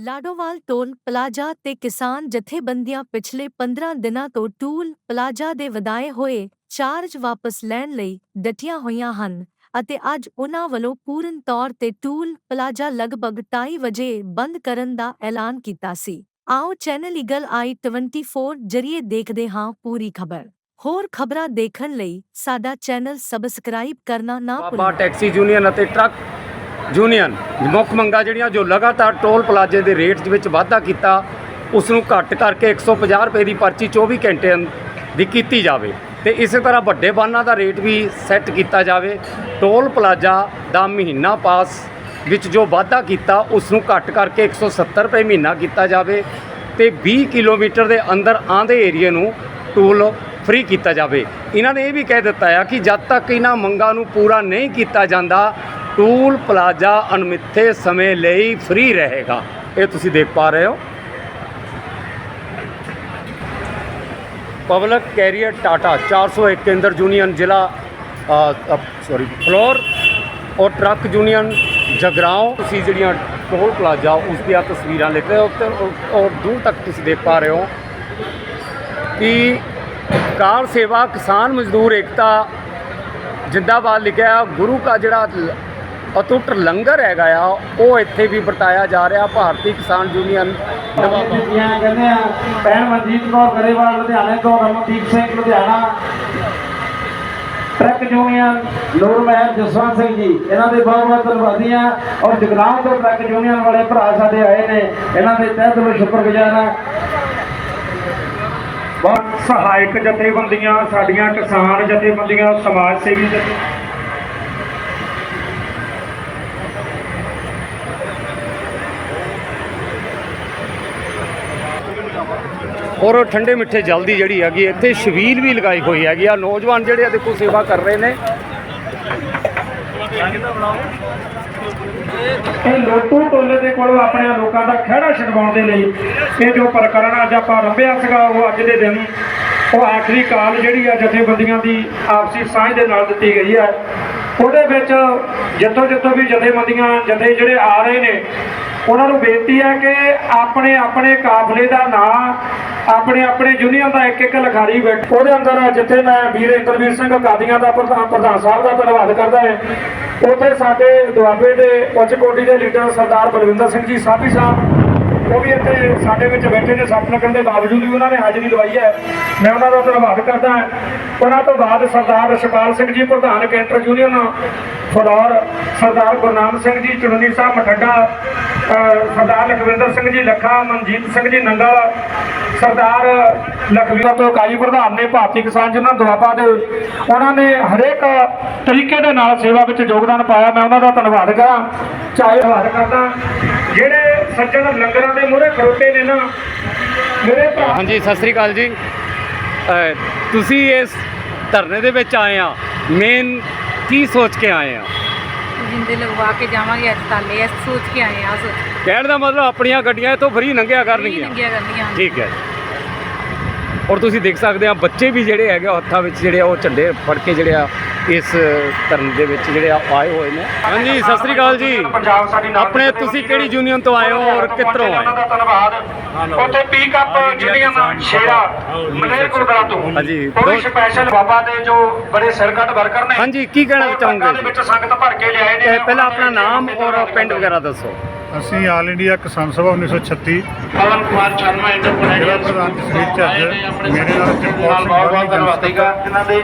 Ladowal toll plaza ਤੇ ਕਿਸਾਨ ਜਥੇਬੰਦੀਆਂ ਪਿਛਲੇ 15 ਦਿਨਾਂ ਤੋਂ ਟੂਲ ਪਲਾਜ਼ਾ ਦੇ ਵਧਾਏ ਹੋਏ ਚਾਰਜ ਵਾਪਸ ਲੈਣ ਲਈ ਡਟੀਆਂ ਹੋਈਆਂ ਹਨ ਅਤੇ ਅੱਜ ਉਨ੍ਹਾਂ ਵੱਲੋਂ ਪੂਰਨ ਤੌਰ ਤੇ ਟੂਲ ਪਲਾਜ਼ਾ ਲਗਭਗ 2:30 ਵਜੇ ਬੰਦ ਕਰਨ ਦਾ ਐਲਾਨ ਕੀਤਾ ਸੀ। ਆਓ ਚੈਨਲ ਈਗਲ ਆਈ 24 ਜਰੀਏ ਦੇਖਦੇ ਹਾਂ ਪੂਰੀ ਖਬਰ। ਹੋਰ ਖਬਰਾਂ ਦੇਖਣ ਲਈ ਸਾਡਾ ਚੈਨਲ ਸਬਸਕ੍ਰਾਈਬ ਕਰਨਾ ਨਾ ਬਾਬਾ ਭੁੱਲੋ ਟੈਕਸੀ ਯੂਨੀਅਨ ਅਤੇ ਟਰੱਕ ਯੂਨੀਅਨ ਮੁੱਖ ਮੰਗਾਂ ਜਿਹੜੀਆਂ ਜੋ ਲਗਾਤਾਰ ਟੋਲ ਪਲਾਜ਼ੇ ਦੇ ਰੇਟ ਵਿੱਚ ਵਾਧਾ ਕੀਤਾ, ਉਸ ਨੂੰ ਘੱਟ ਕਰਕੇ 150 ਰੁਪਏ ਦੀ ਪਰਚੀ 24 ਘੰਟੇ ਦੀ ਕੀਤੀ ਜਾਵੇ ਤੇ ਇਸੇ ਤਰ੍ਹਾਂ ਵੱਡੇ ਵਾਹਨਾਂ ਦਾ ਰੇਟ ਵੀ ਸੈੱਟ ਕੀਤਾ ਜਾਵੇ। ਟੋਲ ਪਲਾਜ਼ਾ ਦਾ ਮਹੀਨਾ ਪਾਸ ਵਿੱਚ ਜੋ ਵਾਧਾ ਕੀਤਾ, ਉਸ ਨੂੰ ਘੱਟ ਕਰਕੇ 170 ਰੁਪਏ ਮਹੀਨਾ ਕੀਤਾ ਜਾਵੇ ਤੇ 20 ਕਿਲੋਮੀਟਰ ਦੇ ਅੰਦਰ ਆਂਦੇ ਏਰੀਏ ਨੂੰ ਟੋਲ ਫ੍ਰੀ ਕੀਤਾ ਜਾਵੇ। ਇਹਨਾਂ ਨੇ ਇਹ ਵੀ ਕਹਿ ਦਿੱਤਾ ਆ ਕਿ ਜਦ ਤੱਕ ਇਹਨਾਂ ਮੰਗਾਂ ਨੂੰ ਪੂਰਾ ਨਹੀਂ ਕੀਤਾ ਜਾਂਦਾ ਟੂਲ ਪਲਾਜ਼ਾ ਅਣਮਿੱਥੇ ਸਮੇਂ ਲਈ ਫ੍ਰੀ ਰਹੇਗਾ। ਇਹ ਤੁਸੀਂ ਦੇਖ ਪਾ ਰਹੇ ਹੋ। ਪਬਲਿਕ ਕੈਰੀਅਰ ਟਾਟਾ 401 ਕੇਂਦਰ ਯੂਨੀਅਨ, ਜ਼ਿਲ੍ਹਾ ਸੌਰੀ ਫਲੋਰ ਔਰ ਟਰੱਕ ਯੂਨੀਅਨ, ਜਗਰਾਉਂ। ਤੁਸੀਂ ਜਿਹੜੀਆਂ ਟੋਲ ਪਲਾਜ਼ਾ, ਉਸ ਦੀਆਂ ਤਸਵੀਰਾਂ ਲਿਖ ਰਹੇ ਹੋ ਤੇ ਔਰ- ਦੂਰ ਤੱਕ ਤੁਸੀਂ ਦੇਖ ਪਾ ਰਹੇ ਹੋ ਕਿ ਕਾਰ ਸੇਵਾ ਕਿਸਾਨ ਮਜ਼ਦੂਰ ਏਕਤਾ ਜਿੰਦਾਬਾਦ ਲਿਖਿਆ ਗੁਰੂ ਕਾ ਜਿਹੜਾ ਅਟੁੱਟ ਲੰਗਰ ਹੈਗਾ ਆ, ਉਹ ਇੱਥੇ ਵੀ ਵਰਤਾਇਆ ਜਾ ਰਿਹਾ ਭਾਰਤੀ ਕਿਸਾਨ ਯੂਨੀਅਨ ਬੀਬੀਆਂ ਕਹਿੰਦੇ ਆ, ਭੈਣ ਮਨਜੀਤ ਕੌਰ ਗਰੇਵਾਲ, ਲੁਧਿਆਣੇ ਤੋਂ ਰਮਨਦੀਪ ਸਿੰਘ, ਲੁਧਿਆਣਾ। ਟਰੱਕ ਯੂਨੀਅਨ, ਨੂਰ ਜਸਵੰਤ ਸਿੰਘ ਜੀ, ਇਹਨਾਂ ਦੇ ਬਹੁਤ ਬਹੁਤ ਧੰਨਵਾਦੀ ਆ। ਔਰ ਜਗਰਾਉਂ ਤੋਂ ਟਰੱਕ ਯੂਨੀਅਨ ਵਾਲੇ ਭਰਾ ਸਾਡੇ ਆਏ ਨੇ, ਇਹਨਾਂ ਦੇ ਤਹਿ ਦਿਲੋਂ ਸ਼ੁਕਰਗੁਜ਼ਾਰ ਆ। ਬਹੁਤ ਸਹਾਇਕ ਜਥੇਬੰਦੀਆਂ, ਸਾਡੀਆਂ ਕਿਸਾਨ ਜਥੇਬੰਦੀਆਂ, ਸਮਾਜ ਸੇਵੀ ਜਥੇ ਔਰ ਠੰਡੇ ਮਿੱਠੇ ਜਲਦੀ ਜਿਹੜੀ ਹੈਗੀ ਇੱਥੇ ਛਬੀਲ ਵੀ ਲਗਾਈ ਹੋਈ ਹੈਗੀ ਆ। ਨੌਜਵਾਨ ਜਿਹੜੇ ਆ, ਦੇਖੋ ਸੇਵਾ ਕਰ ਰਹੇ ਨੇ। ਇਹ ਲੋਟੂ ਟੋਲੇ ਦੇ ਕੋਲੋਂ ਆਪਣੇ ਲੋਕਾਂ ਦਾ ਖਹਿੜਾ ਛਡਵਾਉਣ ਦੇ ਲਈ ਇਹ ਜੋ ਪ੍ਰਕਰਣ ਅੱਜ ਆਪਾਂ ਰੰਭਿਆ ਸੀਗਾ, ਉਹ ਅੱਜ ਦੇ ਦਿਨ, ਉਹ ਆਖਰੀ ਕਾਲ ਜਿਹੜੀ ਆ ਜਥੇਬੰਦੀਆਂ ਦੀ ਆਪਸੀ ਸਾਂਝ ਦੇ ਨਾਲ ਦਿੱਤੀ ਗਈ ਹੈ ਉਹਦੇ ਵਿੱਚ ਜਿੱਥੋਂ ਜਿੱਥੋਂ ਵੀ ਜਥੇਬੰਦੀਆਂ, ਜਥੇ ਜਿਹੜੇ ਆ ਰਹੇ ਨੇ ਉਹਨਾਂ ਨੂੰ ਬੇਨਤੀ ਹੈ ਕਿ ਆਪਣੇ ਆਪਣੇ ਕਾਫਲੇ ਦਾ ਨਾਂ, ਆਪਣੇ ਆਪਣੇ ਯੂਨੀਅਨ ਦਾ ਇੱਕ ਇੱਕ ਲਿਖਾਰੀ ਬੈਠ ਉਹਦੇ ਅੰਦਰ ਜਿੱਥੇ ਮੈਂ ਵੀਰ ਇੰਦਰਵੀਰ ਸਿੰਘ ਕਾਦੀਆਂ ਦਾ ਪ੍ਰਧਾਨ ਪ੍ਰਧਾਨ ਸਾਹਿਬ ਦਾ ਧੰਨਵਾਦ ਕਰਦਾ ਹਾਂ, ਉੱਥੇ ਸਾਡੇ ਦੁਆਬੇ ਦੇ ਉੱਚ ਕੋਟੀ ਦੇ ਲੀਡਰ ਸਰਦਾਰ ਬਲਵਿੰਦਰ ਸਿੰਘ ਜੀ, ਸਾਬੀ ਸਾਹਿਬ ਉਹ ਵੀ ਇੱਥੇ ਸਾਡੇ ਵਿੱਚ ਬੈਠੇ ਨੇ ਸੱਪ ਲੱਗਣ ਦੇ ਬਾਵਜੂਦ ਵੀ ਉਹਨਾਂ ਨੇ ਹਾਜ਼ਰੀ ਲਵਾਈ ਹੈ। ਮੈਂ ਉਹਨਾਂ ਦਾ ਧੰਨਵਾਦ ਕਰਦਾ ਉਹਨਾਂ ਤੋਂ ਬਾਅਦ ਸਰਦਾਰ ਰਸ਼ਪਾਲ ਸਿੰਘ ਜੀ, ਪ੍ਰਧਾਨ ਕੈਂਟਰ ਯੂਨੀਅਨ ਫਲੋਰ, ਸਰਦਾਰ ਗੁਰਨਾਮ ਸਿੰਘ ਜੀ ਚੁਣਨੀ ਸਾਹਿਬ ਮਠੱਡਾ ਸਰਦਾਰ ਲਖਵਿੰਦਰ ਸਿੰਘ ਜੀ, ਲੱਖਾ, ਮਨਜੀਤ ਸਿੰਘ ਜੀ, ਨੰਗਲ, ਸਰਦਾਰ ਲਖਵੀਰ ਤੋਂ ਇਕਾਈ ਪ੍ਰਧਾਨ ਨੇ ਭਾਰਤੀ ਕਿਸਾਨ ਜਿਹਨਾਂ ਦੁਆਬਾ ਦੇ ਉਹਨਾਂ ਨੇ ਹਰੇਕ ਤਰੀਕੇ ਦੇ ਨਾਲ ਸੇਵਾ ਵਿੱਚ ਯੋਗਦਾਨ ਪਾਇਆ। ਮੈਂ ਉਹਨਾਂ ਦਾ ਧੰਨਵਾਦ ਕਰਾਂ। ਚਾਹੇ ਧੰਨਵਾਦ ਕਰਦਾ। ਜਿਹੜੇ ਸੱਜਣ ਲੰਗਰਾਂ ਦੇ ਮੂਹਰੇ ਖੜੋਤੇ ਨੇ ਨਾ। ਮੇਰੇ ਭਰਾ ਹਾਂਜੀ ਸਤਿ ਸ੍ਰੀ ਅਕਾਲ ਜੀ। ਤੁਸੀਂ ਇਸ ਧਰਨੇ ਦੇ ਵਿੱਚ ਆਏ ਆ। ਮੇਨ ਕੀ ਸੋਚ ਕੇ ਆਏ ਆ? ਜਿੰਦੇ ਲਗਵਾ ਕੇ ਜਾਵਾਂਗੇ ਅੱਜ ਤਾਲੇ ਇਸ ਸੋਚ ਕੇ ਆਏ ਆ ਸੋਚ ਕਹਿਣ ਦਾ ਮਤਲਬ ਆਪਣੀਆਂ ਗੱਡੀਆਂ ਇੱਥੋਂ ਫਰੀ ਲੰਘਿਆ ਕਰਨਗੀਆਂ। ਲੰਗੀਆਂ ਕਰਨੀਆਂ ਠੀਕ ਹੈ ਔਰ ਤੁਸੀਂ ਦੇਖ ਸਕਦੇ ਆ ਬੱਚੇ ਵੀ ਜਿਹੜੇ ਹੈਗੇ ਆ, ਹੱਥਾਂ ਵਿੱਚ ਜਿਹੜੇ ਆ ਉਹ ਝੰਡੇ ਫੜ ਕੇ ਜਿਹੜੇ ਆ ਇਸ ਧਰਨ ਦੇ ਵਿੱਚ ਜਿਹੜੇ ਆ ਆਏ ਹੋਏ ਨੇ। ਹਾਂਜੀ ਸਤਿ ਸ੍ਰੀ ਅਕਾਲ ਜੀ। ਪੰਜਾਬ ਸਾਡੀ ਨਾਲ ਆਪਣੇ ਤੁਸੀਂ ਕਿਹੜੀ ਯੂਨੀਅਨ ਤੋਂ ਆਏ ਹੋ ਔਰ ਕਿੱਧਰੋਂ ਆਏ ਧੰਨਵਾਦ। ਉੱਥੇ ਪੀਕ ਅਪ ਜਿਹੜੀਆਂ ਸ਼ੇਰਾ ਮਲੇਰਕੋਟਲਾ ਤੋਂ। ਹਾਂਜੀ, ਦੋ- ਸਪੈਸ਼ਲ ਬਾਬਾ ਦੇ ਜੋ ਬੜੇ ਸਿਰਕੱਢ ਵਰਕਰ ਨੇ। ਹਾਂਜੀ ਕੀ ਕਹਿਣਾ ਚਾਹੋਗੇ? ਵਿੱਚ ਸੰਗਤ ਭਰ ਕੇ ਲਿਆਏ ਨੇ। ਪਹਿਲਾਂ ਆਪਣਾ ਨਾਮ ਔਰ ਪਿੰਡ ਵਗੈਰਾ ਦੱਸੋ। ਅਸੀਂ all India Kisan Sabha 1936 Pawan Kumar Sharma enterprise ਪ੍ਰਧਾਨ ਜਸਵੀਰ ਝੱਜ ਮੇਰੇ ਨਾਲ ਸਿੰਘ ਬਹੁਤ ਬਹੁਤ ਧੰਨਵਾਦੀਗਾ ਇਹਨਾਂ ਦੇ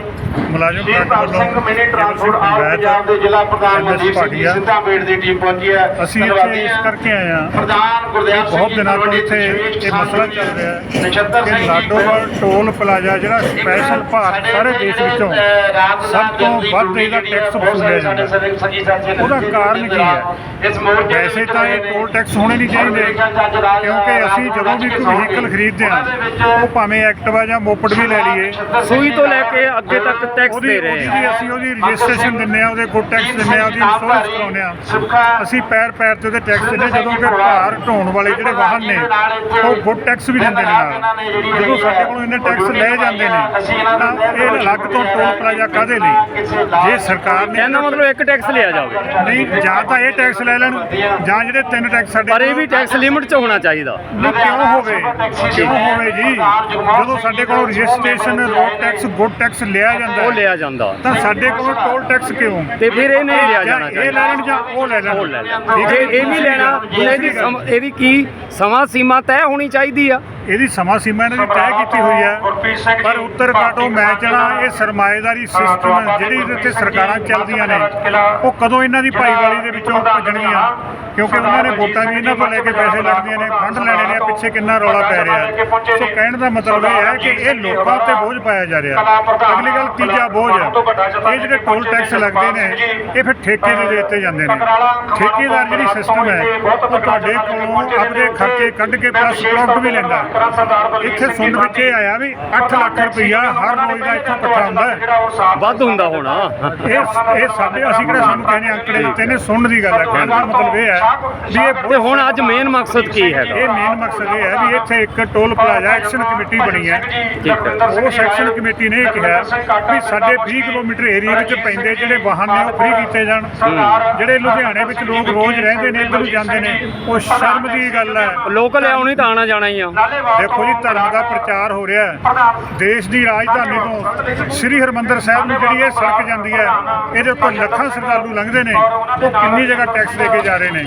ਮੁਲਾਜ਼ਮ Shri Bhagat Singh mini transport all Punjab ਦੇ ਜ਼ਿਲ੍ਹਾ ਪ੍ਰਧਾਨ ਮਨਦੀਪ ਸਿੰਘ ਜੀ ਸਿੱਧਾਂਬੇੜ ਦੀ ਟੀਮ ਪਹੁੰਚੀ ਹੈ। ਅਸੀਂ ਇਸ। ਕਰਕੇ ਆਏ ਹਾਂ। ਪ੍ਰਧਾਨ ਗੁਰਦੇਵ ਸਿੰਘ ਬਹੁਤ ਦਿਨਾਂ ਤੋਂ ਇੱਥੇ ਇਹ ਮਸਲਾ ਚੱਲ ਰਿਹਾ ਹੈ ਨਛੱਤਰ ਸਿੰਘ ਕਿ ਜੀ ਲਾਡੋਵਾਲ ਟੋਲ ਪਲਾਜ਼ਾ ਜਿਹੜਾ ਸਪੈਸ਼ਲ ਭਾਰਤ ਸਾਰੇ ਦੇਸ਼ ਵਿੱਚੋਂ ਸਭ ਤੋਂ ਵੱਧ ਇਹਦਾ ਟੈਕਸ ਵਸੂਲਿਆ ਜਾਂਦਾ। ਉਹਦਾ ਕਾਰਨ ਕੀ ਹੈ? ਵੈਸੇ ਤਾਂ ਟੋਲ ਟੈਕਸ ਹੋਣੇ ਨਹੀਂ ਚਾਹੀਦੇ। ਕਿਉਂਕਿ ਅਸੀਂ ਜਦੋਂ ਵੀ ਕੋਈ ਵਹੀਕਲ ਖਰੀਦਦੇ ਹਾਂ ਉਹ ਭਾਵੇਂ ਐਕਟਿਵਾ ਜਾਂ ਮੋਪੜ ਵੀ ਲੈ ਲਈਏ। ਸੂਈ ਤੋਂ ਲੈ ਕੇ ਅੱਗੇ ਤੱਕ ਟੈਕਸ ਦੇ ਰਹੇ ਆ ਅਸੀਂ ਉਹਦੀ ਰਜਿਸਟ੍ਰੇਸ਼ਨ ਦਿੰਨੇ ਆ ਉਹਦੇ ਕੋਲ ਟੈਕਸ ਦਿੰਨੇ ਆ ਉਹਦੀ ਇੰਸ਼ੋਰੈਂਸ ਕਰਾਉਂਦੇ ਆ ਅਸੀਂ ਪੈਰ ਪੈਰ ਤੇ ਉਹਦੇ ਟੈਕਸ ਦਿੰਦੇ ਜਦੋਂ ਕਿ ਭਾਰ ਢੋਣ ਵਾਲੇ ਜਿਹੜੇ ਵਾਹਨ ਨੇ ਉਹ ਗੁੱਡ ਟੈਕਸ ਵੀ ਦਿੰਦੇ ਨੇ ਨਾਲ। ਜਦੋਂ ਸਾਡੇ ਕੋਲੋਂ ਇੰਨੇ ਟੈਕਸ ਲੈ ਜਾਂਦੇ ਨੇ ਤਾਂ ਇਹ ਅਲੱਗ ਤੋਂ ਟੋਲ ਪਲਾਜ਼ਾ ਕਾਹਦੇ ਲਈ? ਜੇ ਸਰਕਾਰ ਨੇ ਕਹਿੰਦਾ ਮਤਲਬ ਇੱਕ ਟੈਕਸ ਲਿਆ ਜਾਵੇ। ਨਹੀਂ ਜਾਂ ਤਾਂ ਇਹ ਟੈਕਸ ਲੈ ਲੈਣ ਜਾਂ ਜਿਹੜੇ ਤਿੰਨ ਟੈਕਸ ਸਾਡੇ ਪਰ ਇਹ ਵੀ ਟੈਕਸ ਲਿਮਿਟ 'ਚ ਹੋਣਾ ਚਾਹੀਦਾ। ਨਹੀਂ ਕਿਉਂ ਹੋਵੇ? ਕਿਉਂ ਹੋਵੇ ਜੀ? ਜਦੋਂ ਸਾਡੇ ਕੋਲ registration road tax good tax ਲਿਆ ਜਾਂਦਾ ਉਹ ਹੈ, ਲਿਆ ਜਾਂਦਾ। ਤਾਂ ਸਾਡੇ ਕੋਲ ਟੋਲ ਟੈਕਸ ਕਿਉਂ? ਤੇ ਫਿਰ ਇਹ ਨਹੀਂ ਲਿਆ ਜਾਂ ਜਾਣਾ ਇਹ ਲੈ ਲੈਣ ਜਾਂ ਉਹ ਲੈ ਲੈਣ? ਉਹ ਲੈ ਲੈ ਠੀਕ ਜੇ ਹੈ ਇਹ ਨਹੀਂ ਲੈਣਾ। ਇਹਦੀ ਸਮ- ਇਹਦੀ ਕੀ ਸਮਾਂ ਸੀਮਾ ਤੈਅ ਹੋਣੀ ਚਾਹੀਦੀ ਆ? ਇਹਦੀ ਸਮਾਂ ਸੀਮਾ ਇਹਨਾਂ ਦੀ ਤੈਅ ਕੀਤੀ ਹੋਈ ਹੈ। ਪਰ ਉੱਤਰ ਘਾਟੋ ਮੈਚਣਾ ਇਹ ਸਰਮਾਏਦਾਰੀ ਸਿਸਟਮ ਜਿਹੜੀ ਇਹਦੇ ਤੇ ਸਰਕਾਰਾਂ ਚੱਲਦੀਆਂ ਨੇ। ਉਹ ਕਦੋਂ ਇਹਨਾਂ ਦੀ ਭਾਈਵਾਲੀ ਦੇ ਵਿੱਚੋਂ ਭੱਜਣਗੀਆਂ ਕਿਉਂਕਿ ਉਹਨਾਂ ਨੇ ਵੋਟਾਂ ਵੀ ਇਹਨਾਂ ਤੋਂ ਲੈ ਕੇ ਪੈਸੇ ਲੱਗਦੀਆਂ ਨੇ ਫੰਡ ਲੈਣੇ ਨੇ ਪਿੱਛੇ ਕਿੰਨਾ ਰੌਲਾ ਪੈ ਰਿਹਾ। ਸੋ ਕਹਿਣ ਦਾ ਮਤਲਬ ਇਹ ਹੈ ਕਿ ਇਹ ਲੋਕਾਂ ਉੱਤੇ ਬੋਝ ਪਾਇਆ ਜਾ ਰਿਹਾ। ਅਗਲੀ ਗੱਲ ਤੀਜਾ ਬੋਝ ਹੈ। ਇਹ ਜਿਹੜੇ ਟੋਲ ਟੈਕਸ ਲੱਗਦੇ ਨੇ ਇਹ ਫਿਰ ਠੇਕੇ ਦੇ ਦਿੱਤੇ ਜਾਂਦੇ ਨੇ। ਠੇਕੇਦਾਰ ਜਿਹੜੀ ਸਿਸਟਮ ਹੈ ਉਹ ਤੁਹਾਡੇ ਕੋਲੋਂ ਆਪਣੇ ਖਰਚੇ ਕੱਢ ਕੇ ਪਲੱਸ ਪ੍ਰੋਫਿਟ ਵੀ ਲੈਂਦਾ। ਇੱਥੇ ਸੁਣ ਵਿੱਚ ਇਹ ਆਇਆ ਵੀ 8 ਲੱਖ ਰੁਪਈਆ ਹਰ ਰੋਜ਼ ਦਾ ਇੱਥੋਂ ਇਕੱਠਾ ਹੁੰਦਾ ਹੈ। ਵੱਧ ਹੁੰਦਾ ਹੋਣਾ। ਇਹ ਇਹ ਸਾਡੇ ਅਸੀਂ ਕਿਹੜਾ ਸਾਨੂੰ ਕਹਿੰਦੇ ਅੰਕੜੇ ਦਿੱਤੇ ਨੇ ਸੁਣਨ ਦੀ ਗੱਲ ਹੈ। ਕਹਿਣ ਦਾ ਮਤਲਬ ਇਹ ਹੈ ਵੀ ਇਹ ਤੇ ਹੁਣ ਅੱਜ ਮੇਨ ਮਕਸਦ ਕੀ ਹੈਗਾ? ਇਹ ਮੇਨ ਮਕਸਦ ਇਹ ਹੈ ਵੀ ਇੱਥੇ ਇੱਕ ਟੋਲ ਪਲਾਜ਼ਾ ਐਕਸ਼ਨ ਕਮੇਟੀ ਬਣੀ ਹੈ। ਠੀਕ ਹੈ। ਉਸ ਐਕਸ਼ਨ ਕਮੇਟੀ ਨੇ ਇਹ ਕਿਹਾ ਵੀ ਸਾਡੇ 20 ਕਿਲੋਮੀਟਰ ਏਰੀਆ ਵਿੱਚ ਪੈਂਦੇ ਜਿਹੜੇ ਵਾਹਨ ਨੇ ਉਹ ਫ੍ਰੀ ਕੀਤੇ ਜਾਣ। ਜਿਹੜੇ ਲੁਧਿਆਣੇ ਵਿੱਚ ਲੋਕ ਰੋਜ਼ ਰਹਿੰਦੇ ਨੇ ਇੱਧਰ ਨੂੰ ਜਾਂਦੇ ਨੇ ਉਹ ਸ਼ਰਮ ਦੀ ਗੱਲ ਹੈ। ਲੋਕਲ ਆਉਣੀ ਤਾਂ ਆਣਾ ਜਾਣਾ ਹੀ ਆ। ਦੇਖੋ ਜੀ, ਧਰਮ ਦਾ ਪ੍ਰਚਾਰ ਹੋ ਰਿਹਾ ਹੈ। ਦੇਸ਼ ਦੀ ਰਾਜਧਾਨੀ ਤੋਂ ਸ੍ਰੀ ਹਰਮੰਦਰ ਸਾਹਿਬ ਨੂੰ ਜਿਹੜੀ ਇਹ ਸੜਕ ਜਾਂਦੀ ਹੈ, ਇਹਦੇ ਉੱਪਰ ਲੱਖਾਂ ਸ਼ਰਧਾਲੂ ਲੰਘਦੇ ਨੇ। ਉਹ ਕਿੰਨੀ ਜਗ੍ਹਾ ਟੈਕਸ ਦੇ ਕੇ ਜਾ ਰਹੇ ਨੇ।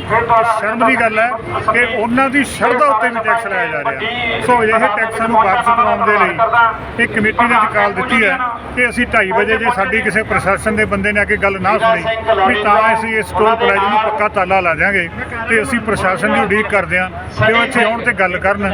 ਸ਼ਰਮ ਦੀ ਗੱਲ ਹੈ ਕਿ ਉਹਨਾਂ ਦੀ ਸ਼ਰਧਾ ਉੱਤੇ ਵੀ ਟੈਕਸ ਲਾਇਆ ਜਾ ਰਿਹਾ। ਸੋ ਇਹ ਟੈਕਸਾਂ ਨੂੰ ਵਾਪਸ ਕਰਾਉਣ ਦੇ ਲਈ ਇੱਕ ਕਮੇਟੀ ਨੇ ਕਾਲ ਦਿੱਤੀ ਹੈ ਕਿ ਅਸੀਂ 2:30 ਵਜੇ ਜੇ ਸਾਡੀ ਕਿਸੇ ਪ੍ਰਸ਼ਾਸਨ ਦੇ ਬੰਦੇ ਨੇ ਆ ਕੇ ਗੱਲ ਨਾ ਸੁਣੀ, ਵੀ ਤਾਂ ਅਸੀਂ ਇਸ ਟੋਲ ਪਲਾਜ਼ੇ ਨੂੰ ਪੱਕਾ ਤਾਲਾ ਲਾ ਦਿਆਂਗੇ ਤੇ ਅਸੀਂ ਪ੍ਰਸ਼ਾਸਨ ਦੀ ਉਡੀਕ ਕਰਦੇ ਹਾਂ ਤੇ ਉਹ ਇੱਥੇ ਆਉਣ ਤੇ ਗੱਲ ਕਰਨ।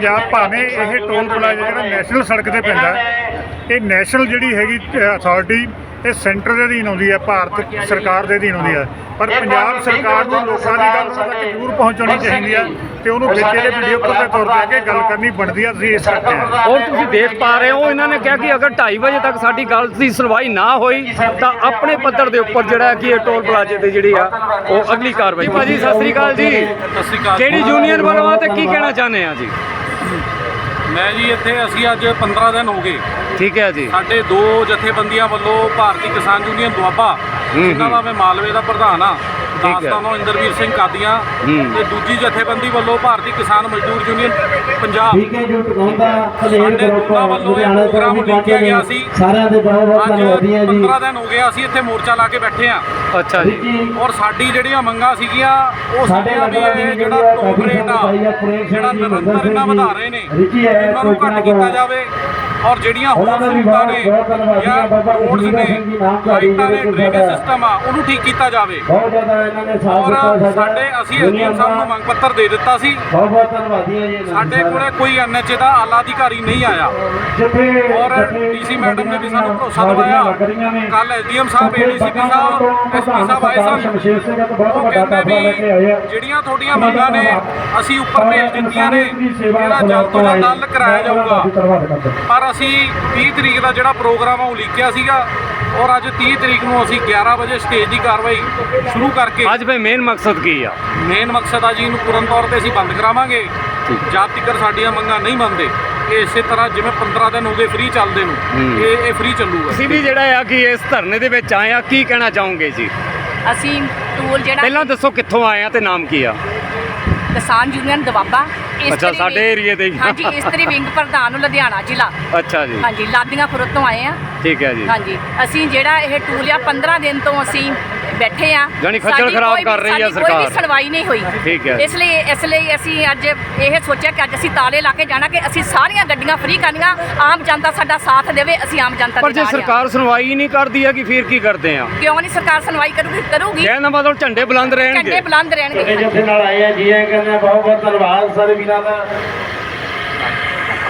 ਪੰਜਾਬ ਭਾਵੇਂ ਇਹ ਟੋਲ ਪਲਾਜ਼ਾ ਜਿਹੜਾ ਨੈਸ਼ਨਲ ਸੜਕ ਤੇ ਪੈਂਦਾ ਹੈ, ਇਹ ਨੈਸ਼ਨਲ ਜਿਹੜੀ ਹੈਗੀ ਅਥਾਰਟੀ ਇਹ ਸੈਂਟਰ ਦੇ ਅਧੀਨ ਆਉਂਦੀ ਹੈ ਭਾਰਤ ਸਰਕਾਰ ਦੇ ਅਧੀਨ ਆਉਂਦੀ ਹੈ। ਪਰ ਪੰਜਾਬ ਸਰਕਾਰ ਨੂੰ ਲੋਕਾਂ ਦੀ ਗੱਲ ਤੱਕ ਜ਼ਰੂਰ ਪਹੁੰਚਾਉਣੀ ਚਾਹੀਦੀ ਹੈ ਤੇ ਉਹਨੂੰ ਵਿੱਚ ਇਹਦੇ ਵੀਡੀਓ ਕਾਲ ਦੇ ਤੌਰ ਤੇ ਆ ਕੇ ਗੱਲ ਕਰਨੀ ਬਣਦੀ ਹੈ ਅਸੀਂ ਇਸ ਕਰਕੇ ਹਾਂ। ਔਰ ਤੁਸੀਂ ਦੇਖ ਪਾ ਰਹੇ ਹੋ ਇਹਨਾਂ ਨੇ ਕਿਹਾ ਕਿ ਅਗਰ 2:30 ਵਜੇ ਤੱਕ ਸਾਡੀ ਗੱਲ ਦੀ ਸੁਣਵਾਈ ਨਾ ਹੋਈ ਤਾਂ ਆਪਣੇ ਪੱਧਰ ਦੇ ਉੱਪਰ ਜਿਹੜਾ ਕਿ ਇਹ ਟੋਲ ਪਲਾਜ਼ੇ ਤੇ ਜਿਹੜੀ ਆ ਉਹ ਅਗਲੀ ਕਾਰਵਾਈ ਭਾਜੀ ਸਤਿ ਸ੍ਰੀ ਅਕਾਲ ਜੀ। ਸਤਿ ਸ਼੍ਰੀ ਅਕਾਲ। ਕਿਹੜੀ ਯੂਨੀਅਨ ਵੱਲੋਂ ਆ ਤੇ ਕੀ ਕਹਿਣਾ ਚਾਹੁੰਦੇ ਆ ਜੀ? ਮੈਂ ਜੀ ਇੱਥੇ ਅਸੀਂ ਅੱਜ 15 ਦਿਨ ਹੋ ਗਏ ਠੀਕ ਹੈ ਜੀ ਸਾਡੇ ਦੋ ਜਥੇਬੰਦੀਆਂ ਵੱਲੋਂ ਭਾਰਤੀ ਕਿਸਾਨ ਯੂਨੀਅਨ ਦੁਆਬਾ ਜਿਨ੍ਹਾਂ ਦਾ ਮੈਂ ਮਾਲਵੇ ਦਾ ਪ੍ਰਧਾਨ ਆ। ਦਾਸਤਾਨੋਂ ਇੰਦਰਵੀਰ ਸਿੰਘ ਕਾਦੀਆਂ। ਤੇ ਦੂਜੀ ਜਥੇਬੰਦੀ ਵੱਲੋਂ ਭਾਰਤੀ ਕਿਸਾਨ ਮਜ਼ਦੂਰ ਯੂਨੀਅਨ ਪੰਜਾਬ। ਠੀਕ ਹੈ ਜੋ ਭਲੇਰ ਸਾਡੇ ਗਰੁੱਪ ਦੋਨਾਂ ਵੱਲੋਂ ਇਹ ਲੁਧਿਆਣਾ ਤੋਂ ਪ੍ਰੋਗਰਾਮ ਨੇ ਗਿਆ ਸੀ। ਸਾਰਿਆਂ ਦੇ ਬਹੁਤ ਬਹੁਤ ਅੱਜ ਧੰਨਵਾਦੀਆਂ ਜੀ। 15 ਦਿਨ ਹੋ ਗਏ ਅਸੀਂ ਇੱਥੇ ਮੋਰਚਾ ਲਾ ਕੇ ਬੈਠੇ ਆ ਅੱਛਾ ਜੀ। ਔਰ ਸਾਡੀ ਜਿਹੜੀਆਂ ਮੰਗਾਂ ਸੀਗੀਆਂ ਉਹ ਸਾਡੇ ਸੀਗੀਆਂ ਵੀ ਨਗਰਾਂ ਇਹ ਦੀ ਜਿਹੜਾ ਆ ਟੋਲ ਕਾਫੀ ਰੇਟ ਆ ਆ, ਜਿਹੜਾ ਨਿਰੰਤਰ ਇਹਨਾਂ ਵਧਾ ਰਹੇ ਨੇ ਇਹਨਾਂ ਨੂੰ ਘੱਟ ਕੀਤਾ। ਜਾਵੇ। ਔਰ ਜਿਹੜੀਆਂ ਹੋਰ ਸਹੂਲਤਾਂ ਨੇ ਧੰਨਵਾਦੀ ਜਾਂ। ਰੋਡਸ ਨੇ ਜੀ ਲਾਈਟਾਂ ਨੇ ਡਰੇਨੇਜ ਸਿਸਟਮ ਆ ਉਹਨੂੰ ਠੀਕ ਕੀਤਾ ਜਾਵੇ। ਬਹੁਤ ਜ਼ਿਆਦਾ ਇਹਨਾਂ ਨੇ ਸਾਥ ਦਿੱਤਾ ਸਾਡਾ। ਅਸੀਂ ਐਸਡੀਐਮ ਸਾਹਿਬ ਨੂੰ ਮੰਗ ਪੱਤਰ ਦੇ ਦਿੱਤਾ ਸੀ। ਬਹੁਤ ਬਹੁਤ ਧੰਨਵਾਦੀਆਂ ਜੀ ਇਹਨਾਂ ਸਾਡੇ। ਕੋਲੇ ਕੋਈ ਐਨਐਚਏ ਦਾ ਆਲਾ ਅਧਿਕਾਰੀ ਨਹੀਂ ਆਇਆ। ਜਿੱਥੇ ਔਰ ਡੀਸੀ ਮੈਡਮ ਨੇ ਵੀ ਸਾਨੂੰ ਭਰੋਸਾ ਦਿਵਾਇਆ। ਕੱਲ ਐਸਡੀਐਮ ਸਾਹਿਬ ਏਡੀਸੀਪੀ ਸਾਹਿਬ ਐਸਪੀ ਸਾਹਿਬ ਆਏ ਸਨ। ਉਹ ਵੱਡਾ ਕਹਿੰਦੇ। ਵੀ ਜਿਹੜੀਆਂ ਤੁਹਾਡੀਆਂ ਮੰਗਾਂ ਨੇ ਧੰਨਵਾਦ। ਅਸੀਂ ਉੱਪਰ ਭੇਜ ਦਿੱਤੀਆਂ ਨੇ ਇਹਦਾ ਜਲਦ ਤੋਂ ਜਲਦ ਹੱਲ ਕਰਾਇਆ ਜਾਊਗਾ। ਧੰਨਵਾਦ ਪਰ ਅਸੀਂ 30 ਤਰੀਕ ਦਾ ਜਿਹੜਾ ਪ੍ਰੋਗਰਾਮ ਆ ਉਹ ਲਿਖਿਆ ਸੀਗਾ ਔਰ ਅੱਜ 30 ਤਰੀਕ ਨੂੰ ਅਸੀਂ 11 ਵਜੇ ਸਟੇਜ ਦੀ ਕਾਰਵਾਈ ਸ਼ੁਰੂ ਕਰਕੇ ਅੱਜ ਫੇ ਮੇਨ ਮਕਸਦ ਕੀ ਆ? ਮੇਨ ਮਕਸਦ ਆ ਜੀ ਇਹਨੂੰ ਪੂਰਨ ਤੌਰ ਤੇ ਅਸੀਂ ਬੰਦ ਕਰਾਵਾਂਗੇ। ਜਦ ਤੱਕ ਸਾਡੀਆਂ ਮੰਗਾਂ ਨਹੀਂ ਮੰਨਦੇ ਇਹ ਇਸੇ ਤਰ੍ਹਾਂ ਜਿਵੇਂ 15 ਦਿਨ ਹੋ ਗਏ ਫ੍ਰੀ ਚੱਲਦੇ ਨੂੰ। ਇਹ ਇਹ ਫ੍ਰੀ ਚੱਲੂਗਾ। ਅਸੀਂ ਵੀ ਜਿਹੜਾ ਆ ਕਿ ਇਸ ਧਰਨੇ ਦੇ ਵਿੱਚ ਆਏ ਆ ਕੀ ਕਹਿਣਾ ਚਾਹੋਗੇ ਜੀ? ਅਸੀਂ ਟੂਲ ਜਿਹੜਾ ਪਹਿਲਾਂ ਦੱਸੋ ਕਿੱਥੋਂ ਆਏ ਆ ਤੇ ਨਾਮ ਕੀ ਆ? ਕਿਸਾਨ ਯੂਨੀਅਨ ਦਵਾਬਾ ਇਸਤਰੀ ਅੱਛਾ, ਸਾਡੇ ਵਿੰਗ- ਏਰੀਏ ਦੇ ਹੀ। ਹਾਂਜੀ ਇਸਤਰੀ ਵਿੰਗ ਪ੍ਰਧਾਨ ਲੁਧਿਆਣਾ ਜ਼ਿਲ੍ਹਾ। ਅੱਛਾ ਜੀ। ਹਾਂਜੀ ਲਾਦੀਆਂ ਖੁਰਦ ਤੋਂ ਆਏ ਆ। ਠੀਕ ਹੈ ਜੀ। ਹਾਂਜੀ ਅਸੀਂ ਜਿਹੜਾ ਇਹ ਟੂਲ ਆ 15 ਦਿਨ ਤੋਂ ਅਸੀਂ ਬੈਠੇ ਆ। ਯਾਨੀ ਖੱਜਲ ਸਾਡੀ ਖਰਾਬ ਕੋਈ ਵੀ- ਕਰ ਰਹੀ ਆ ਸਾਡੀ ਕੋਈ ਸਰਕਾਰ। ਵੀ ਸੁਣਵਾਈ ਨਹੀਂ ਹੋਈ। ਠੀਕ ਹੈ। ਇਸ ਲਈ ਇਸ ਲਈ ਅਸੀਂ ਅੱਜ ਇਹ ਸੋਚਿਆ ਕਿ ਅੱਜ ਅਸੀਂ ਤਾਲੇ ਲਾ ਕੇ ਜਾਣਾ ਕਿ ਅਸੀਂ ਸਾਰੀਆਂ ਗੱਡੀਆਂ ਫ੍ਰੀ ਕਰਨੀਆਂ। ਆਮ ਜਨਤਾ ਸਾਡਾ ਸਾਥ ਦੇਵੇ ਅਸੀਂ ਆਮ ਜਨਤਾ ਪਰ ਦੇ ਜੇ ਨਾਲ ਆ। ਸਰਕਾਰ ਸੁਣਵਾਈ ਨਹੀਂ ਕਰਦੀ ਹੈ ਕਿ ਫਿਰ ਕੀ ਕਰਦੇ ਆ? ਕਿਉਂ ਨਹੀਂ ਸਰਕਾਰ ਸੁਣਵਾਈ ਕਰੂਗੀ ਕਰੂਗੀ? ਕਹਿਣ ਦਾ ਮਤਲਬ ਝੰਡੇ ਬੁਲੰਦ ਝੰਡੇ ਰਹਿਣਗੇ ਬੁਲੰਦ ਰਹਿਣਗੇ। ਜੱਥੇ ਨਾਲ ਆਏ ਆ ਜੀ ਆਇਆਂ ਕਹਿੰਦੇ ਬਹੁਤ ਬਹੁਤ ਧੰਨਵਾਦ ਸਾਰੇ ਵੀਰਾਂ ਦਾ।